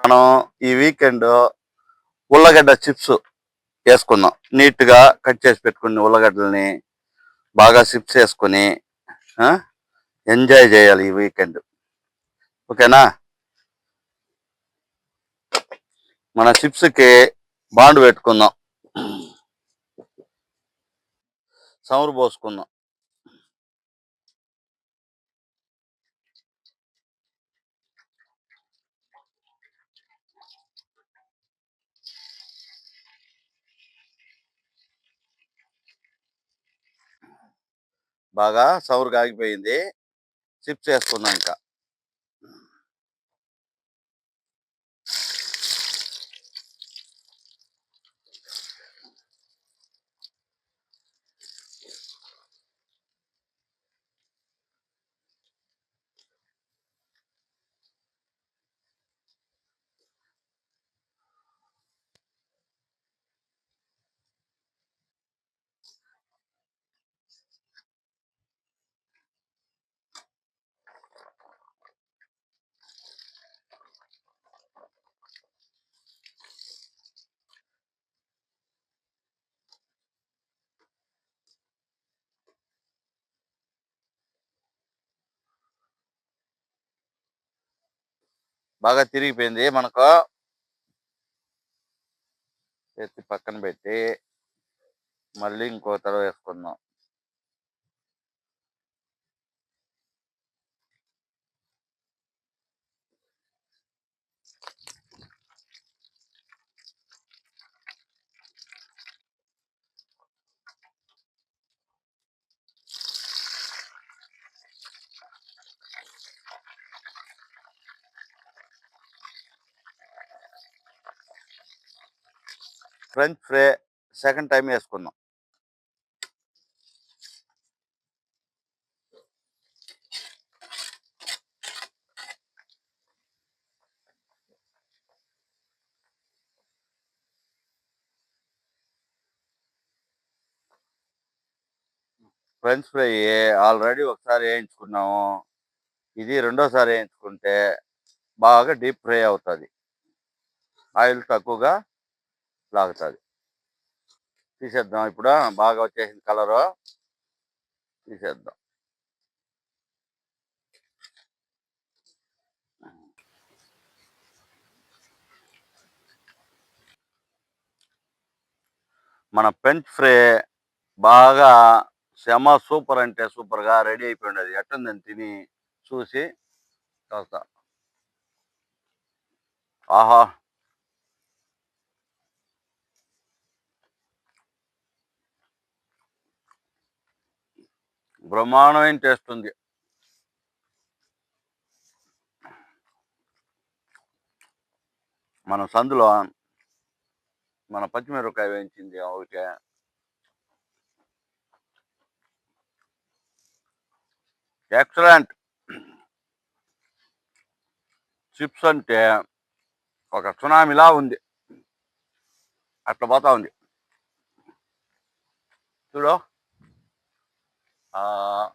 మనం ఈ వీకెండ్ ఉల్లగడ్డ చిప్స్ వేసుకుందాం నీట్గా కట్ చేసి పెట్టుకుని ఉల్లగడ్డల్ని బాగా చిప్స్ వేసుకొని ఎంజాయ్ చేయాలి ఈ వీకెండ్ ఓకేనా? మన చిప్స్కి బాండ్ పెట్టుకుందాం సమురు పోసుకుందాం బాగా సౌరు కాగిపోయింది చిప్స్ వేసుకుందాం బాగా తిరిగిపోయింది మనకు. ఎత్తి పక్కన పెట్టి మళ్ళీ ఇంకో తర వేసుకుందాం. ఫ్రెంచ్ ఫ్రై సెకండ్ టైం వేసుకుందాం. ఫ్రెంచ్ ఫ్రై ఆల్రెడీ ఒకసారి వేయించుకున్నాము. ఇది రెండోసారి వేయించుకుంటే బాగా డీప్ ఫ్రై అవుతుంది. ఆయిల్ తక్కువగా లాగుతుంది. తీసేద్దాం ఇప్పుడు బాగా వచ్చేసింది కలరు. తీసేద్దాం. మన పెంచ్ ఫ్రై బాగా శమ సూపర్ అంటే సూపర్గా రెడీ అయిపోయింది ఎట్టుందని తిని చూసి చూస్తా ఆహా! బ్రహ్మాండమైన టేస్ట్ ఉంది. మన సందులో మన పచ్చిమిరపకాయ వేయించింది ఒకటే. ఎక్సలెంట్. చిప్స్ అంటే ఒక సునామీలా ఉంది. అట్లా పోతా ఉంది. చూడు. 啊